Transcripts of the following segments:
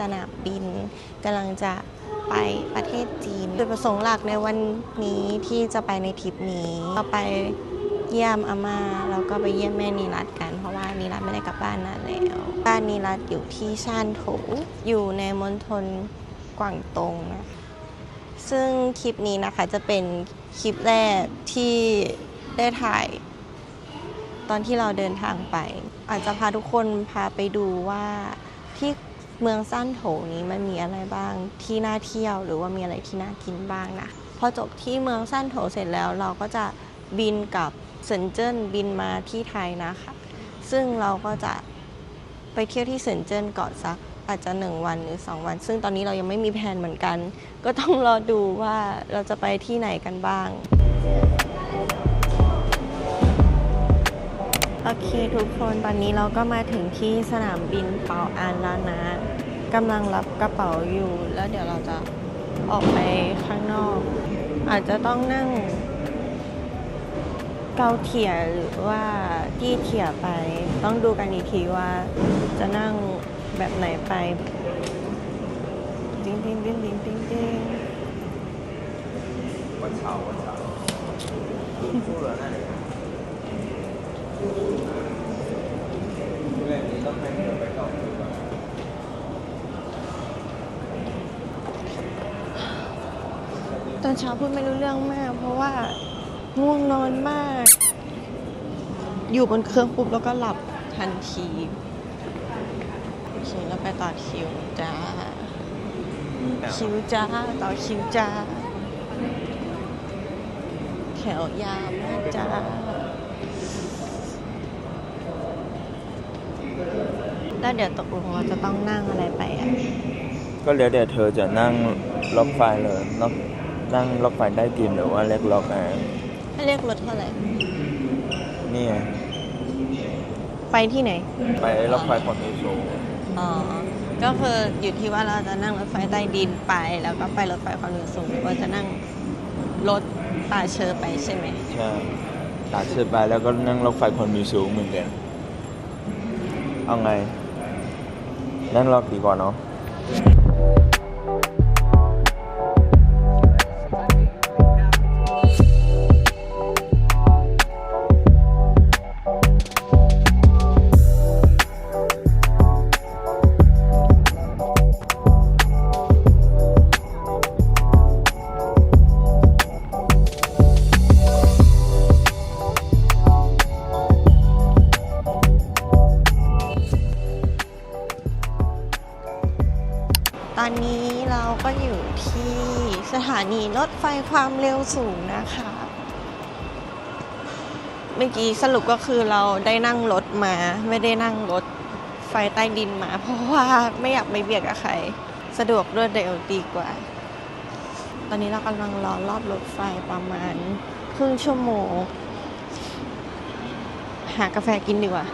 สนามบินกำลังจะไปประเทศจีนจุดประสงค์หลักในวันนี้ที่จะไปในทริปนี้เราไปเยี่ยมอาม่าแล้วก็ไปเยี่ยมแม่นีรัตกัน เพราะว่านีรัตไม่ได้กลับบ้านนานแล้วบ้านนีรัตอยู่ที่ชานโถอยู่ในมณฑลกวางตงนะซึ่งคลิปนี้นะคะจะเป็นคลิปแรกที่ได้ถ่ายตอนที่เราเดินทางไป อาจจะพาทุกคนพาไปดูว่าที่ เมืองสั้นโถนี้มันมีอะไรบ้างที่น่าเที่ยว หรือว่ามีอะไรที่น่ากินบ้างนะพอจบที่เมืองสั้นโถเสร็จแล้วเราก็จะบินกับเซินเจิ้นบินมาที่ไทยนะคะซึ่งเราก็จะไปเที่ยวที่เซินเจิ้นก่อนสักอาจจะหนึ่งวันหรือสองวัน ซึ่งตอนนี้เรายังไม่มีแผนเหมือนกัน ก็ต้องรอดูว่าเราจะไปที่ไหนกันบ้าง โอเคทุกคนตอนนี้เราก็มาถึงที่สนามบินเปาอานแล้วนะ กำลังรับกระเป๋าอยู่ แล้วเดี๋ยวเราจะออกไปข้างนอก อาจจะต้องนั่ง เกาเถียหรือว่าที่เถียไป ต้องดูกันอีกทีว่าจะนั่งแบบไหนไปจริงจริงจริงจริงจริงวันเสาร์วันเสาร์พูดเหรอนั่นเรื่องนี้ต้องให้เงินไปก่อ อนเช้าพูดไม่รู้เรื่องมาก เพราะว่าง่วงนอนมาก อยู่บนเครื่องปุ๊บแล้วก็หลับทันทีโอเคแล้วไปต่อคิวจ้า คิวจ้า ต่อคิวจ้า แถวยาวมากจ้าแล้วเดี๋ยวตกลงเราจะต้องนั่งอะไรไปอะ ก็แล้วแต่เธอจะนั่งรถไฟเลยนั่ง นั่งรถไฟได้ดินหรือว่าเล็กรถไงให้เรียกรถเท่าไหร่ นี่ไงไปที่ไหน ไปรถไฟความเร็วสูงอ๋อ ก็คืออยู่ที่ว่าเราจะนั่งรถไฟใต้ดินไป แล้วก็ไปรถไฟความเร็วสูงหรือว่าจะนั่งรถตาเชอไปใช่ไหม ใช่ตัดเสร็จไปแล้วก็นั่งรถไฟความเร็วสูงเหมือนกัน เอาไง นั่งรถดีกว่าเนาะานีรถไฟความเร็วสูงนะคะ เมื่อกี้สรุปก็คือเราได้นั่งรถมา ไม่ได้นั่งรถไฟใต้ดินมา เพราะว่าไม่อยากไปเบียดกับใคร สะดวกรวดเร็วดีกว่า ตอนนี้เรากำลังรอรอบรถไฟประมาณครึ่งชั่วโมง หากาแฟกินดีกว่า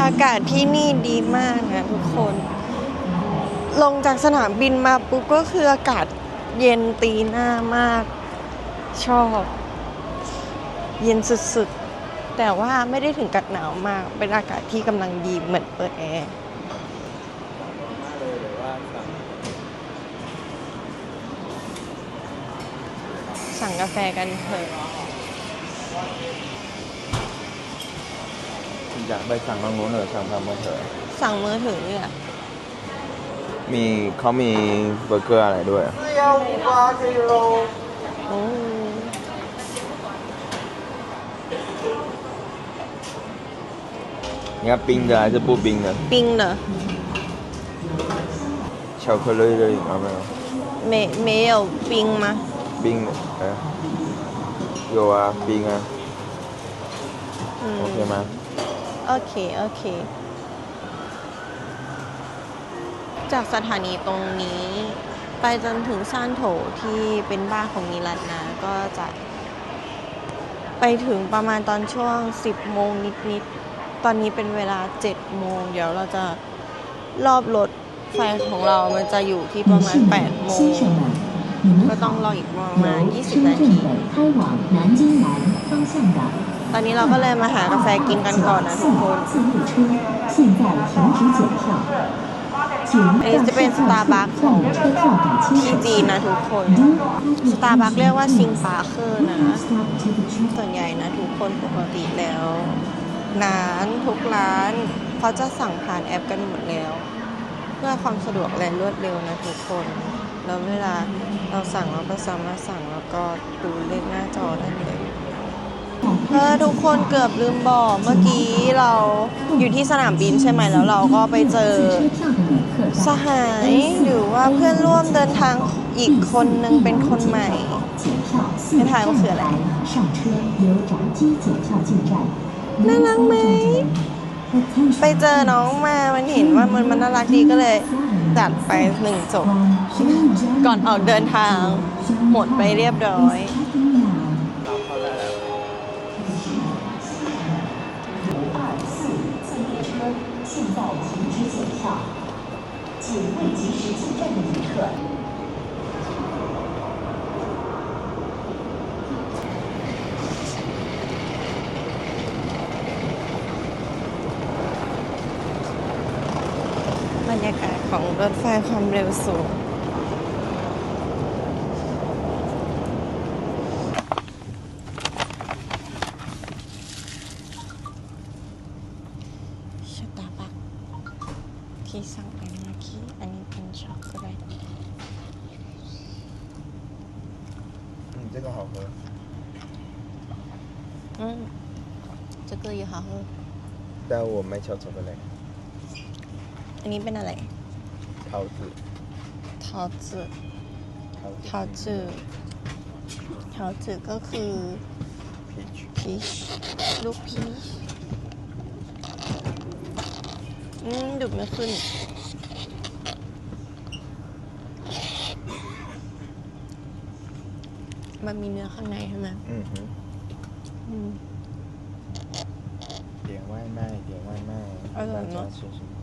อากาศที่นี่ดีมากนะทุกคน ลงจากสนามบินมาปุ๊บก็คืออากาศเย็นตีหน้ามาก ชอบ เย็นสุดๆ แต่ว่าไม่ได้ถึงกับหนาวมาก เป็นอากาศที่กำลังดีเหมือนเปิดแอร์สั่งกาแฟกันเถอะอยากไปสั่งทางนู้นหรือสั่งทางมือถือสั่งมือถือเนี่ย มีเขามีเบอร์เกอร์อะไรด้วย โอ้ 你要冰的还是不冰的？ ปิ้งเหรอ 巧克力的有没有？ เมเม有冰吗冰的，哎，有啊，冰啊 อืม ，OK 吗？ โอ จากสถานีตรงนี้ ไปจนถึงซานโถที่เป็นบ้านของนิรัตนะก็จะ ไปถึงประมาณตอนช่วง 10 โมงนิดๆ ตอนนี้เป็นเวลา 7 โมง เดี๋ยวเราจะรอบรถไฟของเรามันจะอยู่ที่ประมาณ 8 โมง ก็ต้องรออีกประมาณ 20 นาที ตอนนี้เราก็เลยมาหากาแฟกินกันก่อนนะทุกคน อันนี้จะเป็นสตาร์บัคของที่จีนนะทุกคน สตาร์บัคเรียกว่าซิงปาเคอร์นะ ส่วนใหญ่นะทุกคนปกติแล้วร้านทุกร้านเขาจะสั่งผ่านแอปกันหมดแล้ว เพื่อความสะดวกและรวดเร็วนะทุกคน แล้วเวลาเราสั่งเราก็สามารถสั่งแล้วก็ดูเลขหน้าจอได้เลย เออทุกคนเกือบลืมบอกเมื่อกี้เราอยู่ที่สนามบินใช่ไหมแล้วเราก็ไปเจอสหายหรือว่าเพื่อนร่วมเดินทางอีกคนนึงเป็นคนใหม่เไม่ทายว่าคืออะไรน่ารักไหมไปเจอน้องมา มันเห็นว่ามันมันน่ารักดีก็เลยจัดไปหนึ่งจบ ก่อนออกเดินทาง หมดไปเรียบร้อย 请未及时进站的旅客 บรรยากาศของรถไฟความเร็วสูง คืออยู่ค่ะแต่我ไม่ชอบช็อกโกแลตอันนี้เป็นอะไรเทาจืดเทาจืดเทาจืดก็คือพีชพีลูกพีชอืมดูดไม่ขึ้น มันมีเนื้อข้างในใช่ไหมอืม 外卖点外卖大家吃什么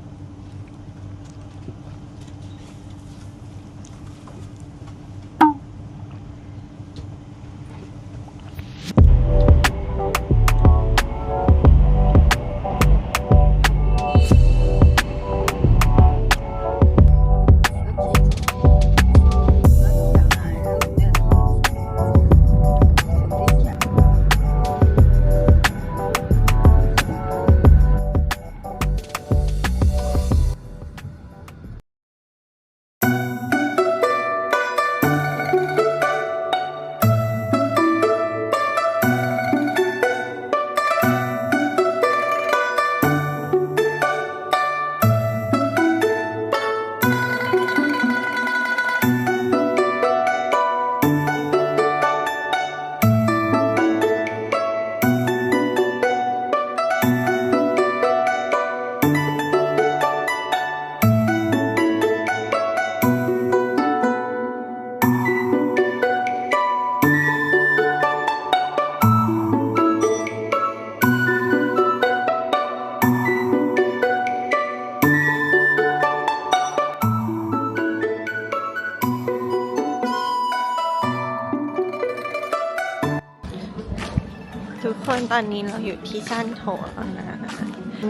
อนนี้เราอยู่ที่ชั้นโถแล้วนะ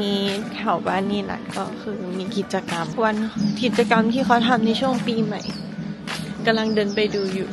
นี่แถวบ้านนี่แหละก็คือมีกิจกรรมวันกิจกรรมที่เขาทำในช่วงปีใหม่กำลังเดินไปดูอยู่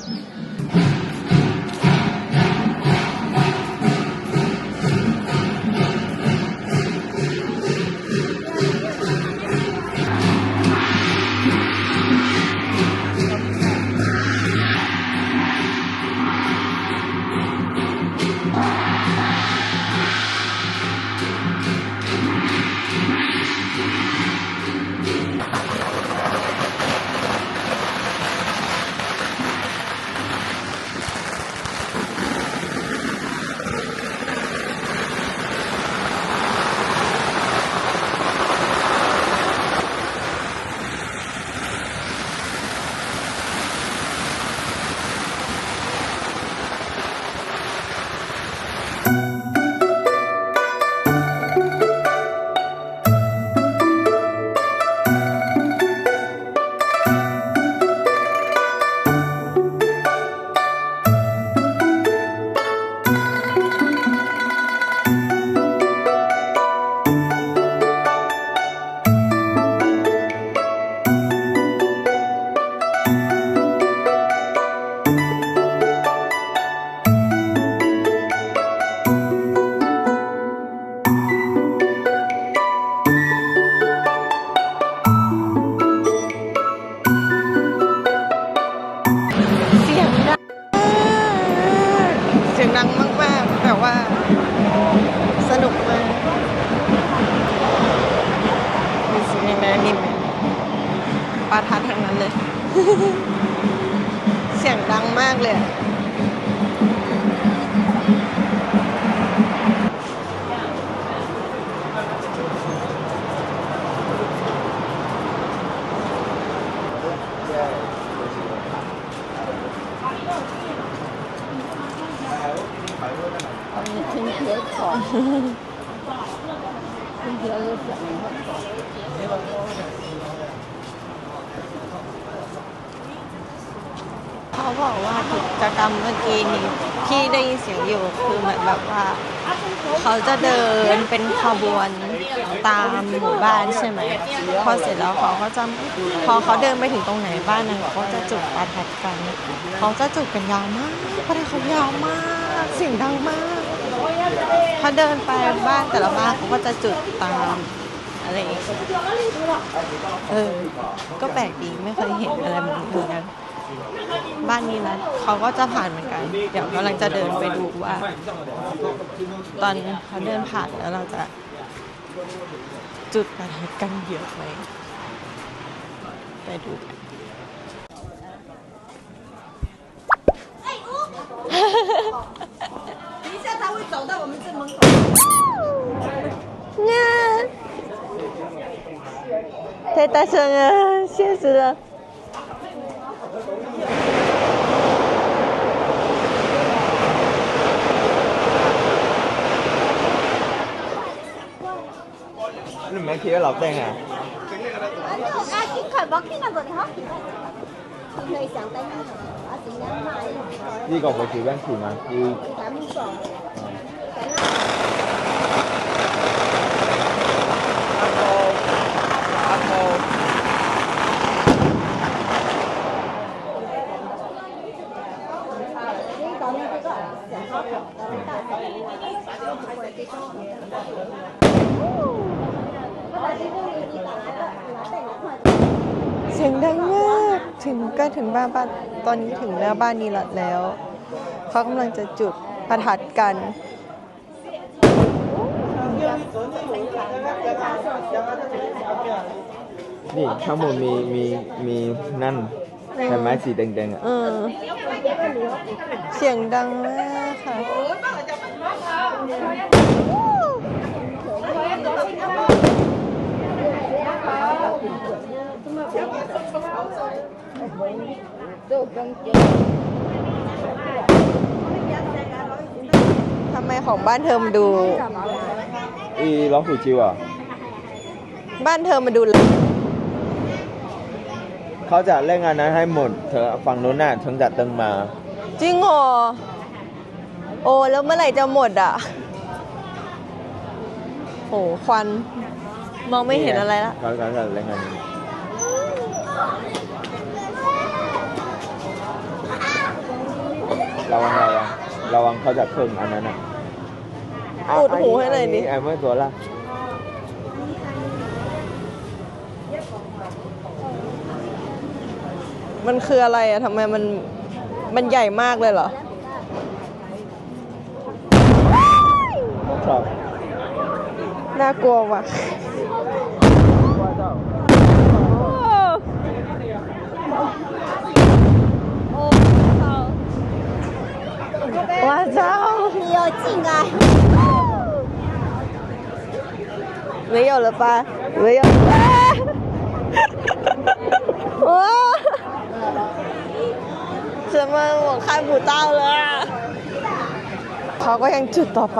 บวนตามหมู่บ้านใช่ไหมพอเสร็จแล้วเขาก็จะพอเขาเดินไปถึงตรงไหนบ้านนั้นเขาก็จะจุดประทัดกันเขาจะจุดกันยาวมากประทัดเขายาวมากเสียงดังมากถ้าเดินไปบ้านแต่ละบ้านเขาก็จะจุดตามอะไรองเออก็แปลกดีไม่เคยเห็นอะไรเหมือนกัน บ้านนี้นะเขาก็จะผ่านเหมือนกัน เดี๋ยวกำลังจะเดินไปดูว่า ตอนเขาเดินผ่านแล้วเราจะจุดประทัดกันเยอะไหมไปดูกัน 等一下他会走到我们这门口。 เนี่ย太大声了，现实了。 맥히에 랍땡 아. 아직 갈 먹히는 거 네. Nơi sáng tay hả? Ở tỉnh Nam Mai. Đi còn phải chịu bán chịu mà. Đi. Cảm ơn. Cảm ơn. ถึงใกล้ถึงบ้านบ้านตอนนี้ถึงหน้าบ้านนีรัตแล้ว เขากำลังจะจุดประทัดกันนี่ข้างบนมีมีมีนั่นใช่ไหมสีแดงๆอะเออเสียงดังมากค่ะ ทำไมของบ้านเธอมาดู อีล้อหูจิวอะ บ้านเธอมาดูเขาจะเล่นงานนั้นให้หมด เธอฝั่งนู้นน่ะถึงจะตึงมา จริงเหรอ โอ้แล้วเมื่อไหร่จะหมดอะโหควัน มองไม่เห็นอะไรละ เขาเขาจะเล่นงานนี้ ระวังระวังระวังเขาจะขึ้นอันนั้นอะอุดหูให้หน่อยดิ ไอ้เมื่อตัวละมันคืออะไรอะทำไมมันมันใหญ่มากเลยเหรอชอบน่ากลัวว่ะ 哇操！你要进来。没有了吧？没有。啊哇！怎么我看不到了啊？เขาก็ยังจุดต่อไป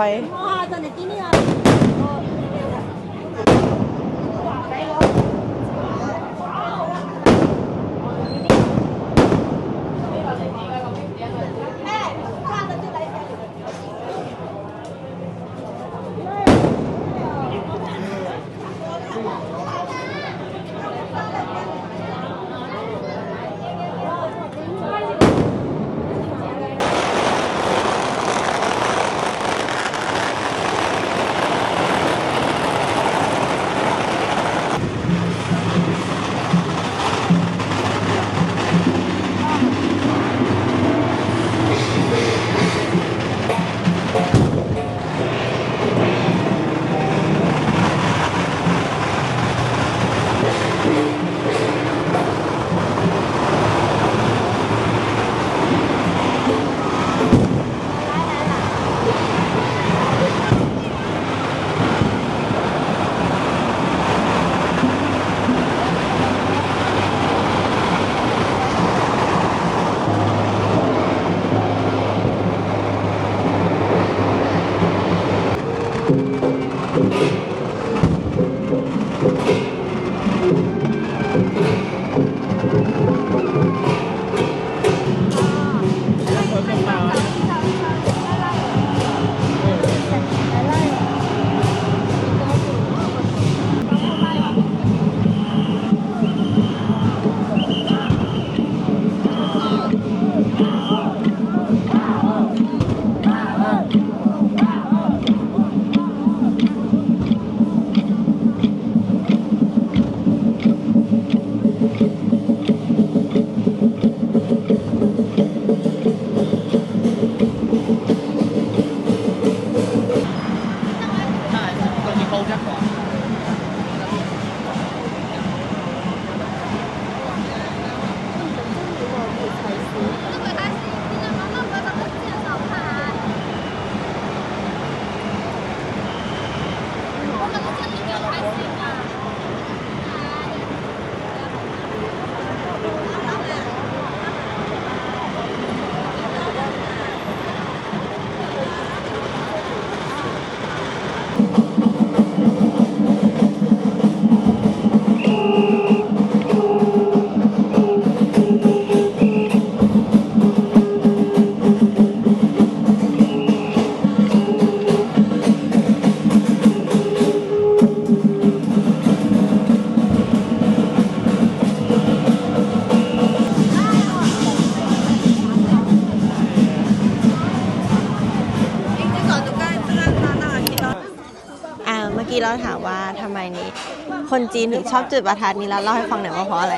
คนจีนถึงชอบจุดประทัดนี้แล้วเล่าให้ฟังหน่อยว่าเพราะอะไร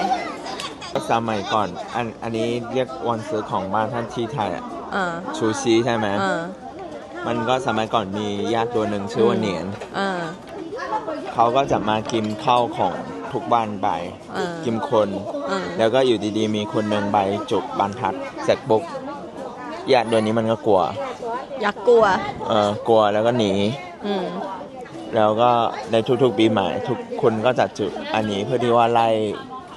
สมัยก่อนอันอันนี้เรียกวันซื้อของบ้านท่านที่ไทยอะเออชูชีใช่ไหมเออมันก็สมัยก่อนมีญาติตัวหนึ่งชื่อว่าเหนียน เออ เขาก็จะมากินข้าวของทุกบ้านไปเออกินคน เออ แล้วก็อยู่ดีๆ มีคนหนึ่งใบจุดบรรทัดเสร็จปุ๊บญาติตัวนี้มันก็กลัว อยากกลัว เออกลัวแล้วก็หนี อืม แล้วก็ในทุกๆปีใหม่ทุกคนก็จะจุดอันนี้เพื่อที่ว่าไล่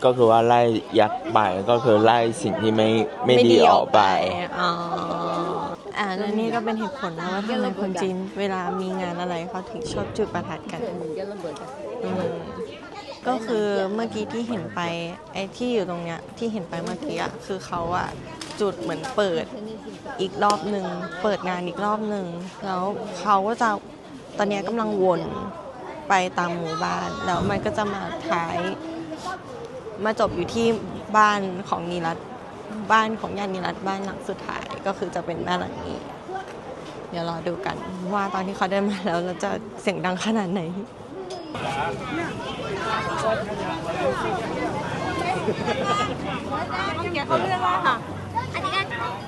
ก็คือว่าไล่ยักษ์ไปก็คือไล่สิ่งที่ไม่ไม่ดีออกไปอ๋ออ่าแล้วนี่ก็เป็นเหตุผลนะว่าทำไมคนจีนเวลามีงานอะไรเขาถึงชอบจุดประทัดกันอืมก็คือเมื่อกี้ที่เห็นไปไอ้ที่อยู่ตรงเนี้ยที่เห็นไปเมื่อกี้อะคือเขาอะจุดเหมือนเปิดอีกรอบหนึ่งเปิดงานอีกรอบหนึ่งแล้วเขาก็จะ ตอนนี้กำลังวนไปตามหมู่บ้าน แล้วมันก็จะมาท้าย มาจบอยู่ที่บ้านของนิรัตน์บ้านของญาตินิรัตน์บ้านหลังสุดท้ายก็คือจะเป็นบ้านหลังนี้ เดี๋ยวรอดูกัน ว่าตอนที่เขาเดินมาแล้วเราจะเสียงดังขนาดไหนอันนี้กันอันนี้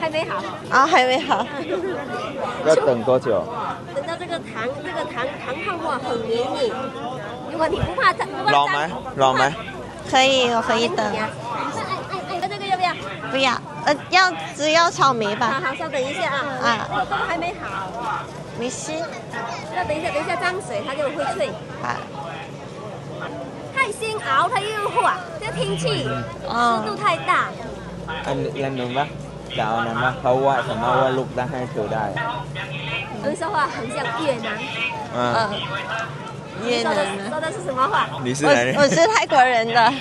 还没好。啊还没好。要等多久？等到这个糖这个糖糖泡沫很黏腻如果你不怕再不怕再不可以我可以等。那这个要不要？不要呃要只要草莓吧。好好稍等一下啊。啊。这个还没好。没心那等一下等一下脏水它就会脆。啊。太新熬它又化这天气湿度太大。 อันอันหนึ่งปะจะเอาอันนั้นปะเขาว่าสามารถว่าลูกได้ให้เธอได้ 有人说话很像越南， อ่า 呃越说的南的说的是什么话？你是哪里我我是泰国人的啊？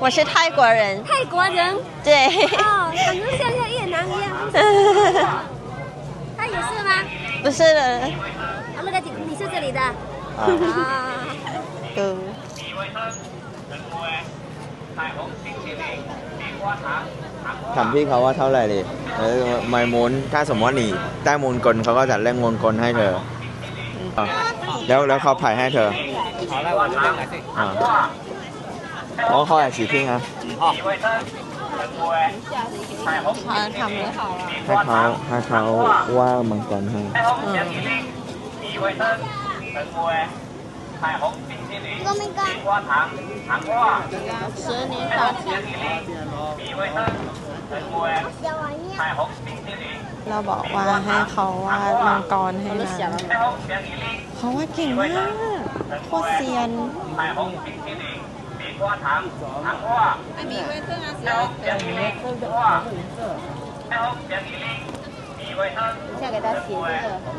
我是泰国人泰国人对哦，感觉像像越南一样。他也是吗？不是的啊，那个你你是这里的 อ่า 啊？呃 ถามพี่เขาว่าเท่าไหร่ดิเออไม่มนถ้าสมมติหนีใต้มนกลเขาก็จัดเล่นมนกลให้เธอ แล้วแล้วเขาผ่ายให้เธออ๋อเขาแอบสีพิ้งนะทำเลยค่ะให้เขาให้เขาว่ามังกรให้ก็ไม่กล้า 十年大吉เราบอกว่าให้เขาวาดมังกรให้นะเขาวาดเก่งมากโคตรเซียน 现在给他写这个。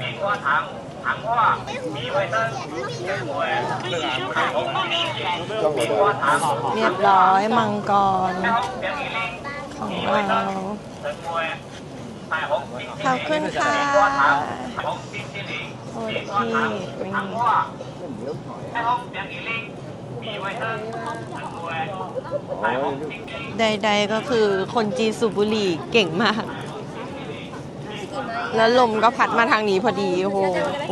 เรียบร้อยมังกรของเราขอบคุณค่ะโอ้ยพี่ใดๆก็คือคนจีนสูบบุหรี่เก่งมาก แล้วลมก็พัดมาทางนี้พอดีโอ้โห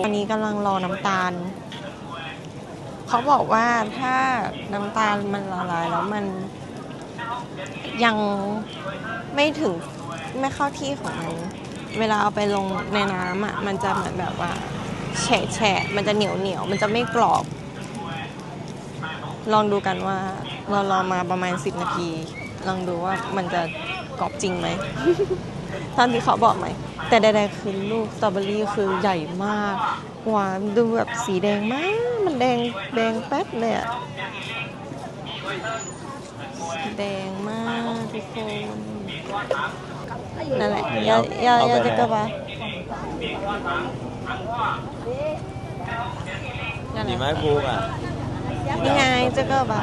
อันนี้กำลังรอน้ำตาล เขาบอกว่าถ้าน้ำตาลมันละลายแล้วมันยังไม่ถึงไม่เข้าที่ของมัน เวลาเอาไปลงในน้ำอะมันจะเหมือนแบบว่าแฉะแฉะมันจะเหนียวเหนียวมันจะไม่กรอบ ลองดูกันว่าเรารอมาประมาณ 10 นาที ลองดูว่ามันจะกรอบจริงไหม ตามที่เขาบอกไหม แต่ใดๆคือลูกสตรอเบอรี่คือใหญ่มาก หวานดูแบบสีแดงมาก มันแดงแดงแป๊ดเลยอะแดงมากทุกคนนั่นแหละยายายาจะกบะบะหนีไม้พูกอะยังไงจะกบะ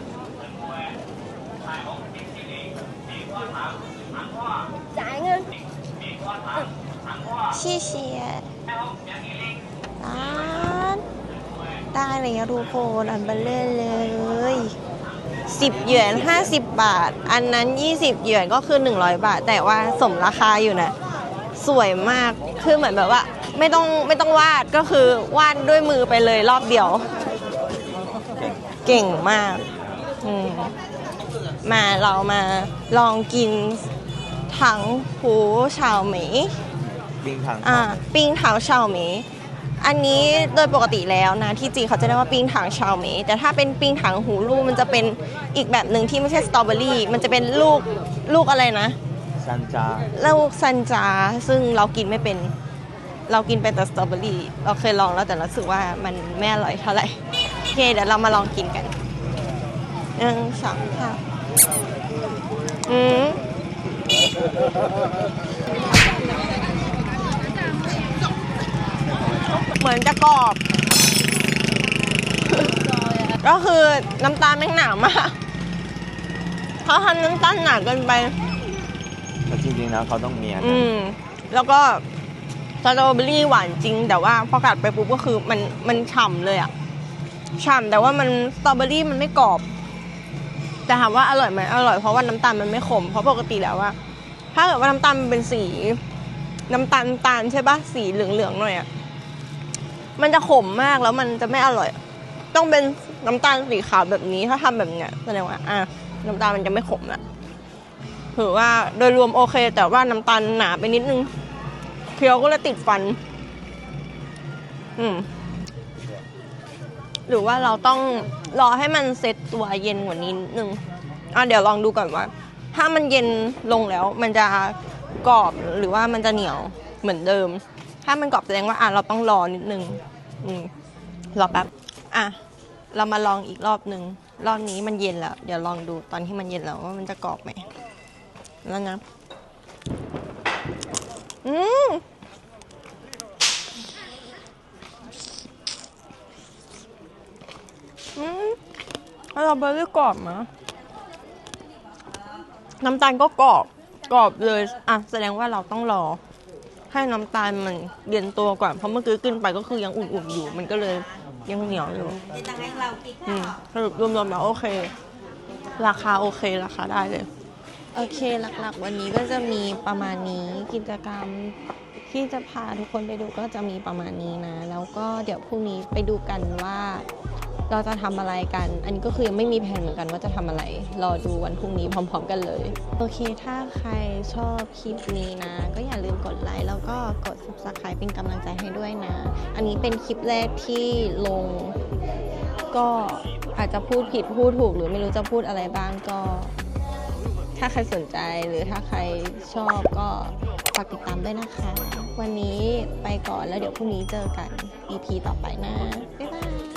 จ่ายเงินชี้เชียร้านได้เลยทุกคนอันเบลเลเลยสิบหยวนห้าสิบบาท อันนั้นยี่สิบหยวนก็คือหนึ่งร้อยบาท แต่ว่าสมราคาอยู่นะ สวยมากคือเหมือนแบบว่า ไม่ต้องไม่ต้องวาดก็คือวาดด้วยมือไปเลยรอบเดียว เก่งมาก อืม มาเรามาลองกินถังหูชาวหมีบิงทางอ่าปิ้งถังชาวหมีอันนี้โดยปกติแล้วนะที่จีนเขาจะเรียกว่าปิ้งถังชาวหมีแต่ถ้าเป็นปิ้งถังหูลูกมันจะเป็นอีกแบบหนึ่งที่ไม่ใช่สตรอเบอรี่มันจะเป็นลูกลูกอะไรนะซันจาลูกซันจาซึ่งเรากินไม่เป็นเรากินเป็นแต่สตรอเบอรี่เราเคยลองแล้วแต่รู้สึกว่ามันไม่อร่อยเท่าไหร่โอเคเดี๋ยวเรามาลองกินกันหนึ่งสองสาม อืมเหมือนจะกรอบ ก็คือน้ำตาลแม่งหนามากเขาทำน้ำตาลหนาเกินไป แต่จริงๆแล้วเขาต้องมีอันอืนั้นมแล้วก็สตรอเบอรี่หวานจริง แต่ว่าพอกัดไปปุ๊บก็คือมันมันฉ่ำเลยอะฉ่ำแต่ว่ามันสตรอเบอรี่มันไม่กรอบ แต่ถามว่าอร่อยไหมอร่อยเพราะว่าน้ำตาลมันไม่ขม เพราะปกติแล้วว่า ถ้าเกิดว่าน้ำตาลมันเป็นสี น้ำตาลตาลใช่ปะสีเหลืองๆหน่อยอะมันจะขมมากแล้วมันจะไม่อร่อย ต้องเป็นน้ำตาลสีขาวแบบนี้ถ้าทำแบบเนี้ยแสดงว่าอะน้ำตาลมันจะไม่ขมละถือว่าโดยรวมโอเค แต่ว่าน้ำตาลหนาไปนิดนึงเคี้ยวก็เลยติดฟัน อืม หรือว่าเราต้องรอให้มันเซ็ตตัวเย็นกว่านี้นิดนึงอะเดี๋ยวลองดูก่อนว่า ถ้ามันเย็นลงแล้วมันจะกรอบหรือว่ามันจะเหนียวเหมือนเดิม ถ้ามันกรอบแสดงว่าอะเราต้องรอนิดนึงอืมรอแป๊บอะเรามาลองอีกรอบหนึ่งรอบนี้มันเย็นแล้ว เดี๋ยวลองดูตอนที่มันเย็นแล้วว่ามันจะกรอบไหมแล้วนะ อืม อืมสตรอเบอรี่กรอบนะน้ำตาลก็กรอบกรอบเลย อะ แสดงว่าเราต้องรอ ให้น้ำตาลมันเย็นตัวก่อน เพราะเมื่อกี้กินไปก็คือยังอุ่นๆอยู่ มันก็เลยยังเหนียวอยู่อืมสรุปรวมๆแล้วโอเค ราคาโอเคราคาได้เลย โอเคหลักๆ วันนี้ก็จะมีประมาณนี้กิจกรรมที่จะพาทุกคนไปดูก็จะมีประมาณนี้นะ แล้วก็เดี๋ยวพรุ่งนี้ไปดูกันว่า เราจะทำอะไรกัน อันนี้ก็คือยังไม่มีแผนเหมือนกันว่าจะทำอะไร รอดูวันพรุ่งนี้พร้อม ๆ กันเลย โอเค ถ้าใครชอบคลิปนี้นะ ก็อย่าลืมกดไลค์แล้วก็กด subscribe เป็นกำลังใจให้ด้วยนะ อันนี้เป็นคลิปแรกที่ลง ก็อาจจะพูดผิดพูดถูก หรือไม่รู้จะพูดอะไรบ้างก็ ถ้าใครสนใจหรือถ้าใครชอบก็ฝากติดตามด้วยนะคะ วันนี้ไปก่อนแล้วเดี๋ยวพรุ่งนี้เจอกัน EP ต่อไปนะ บ๊ายบาย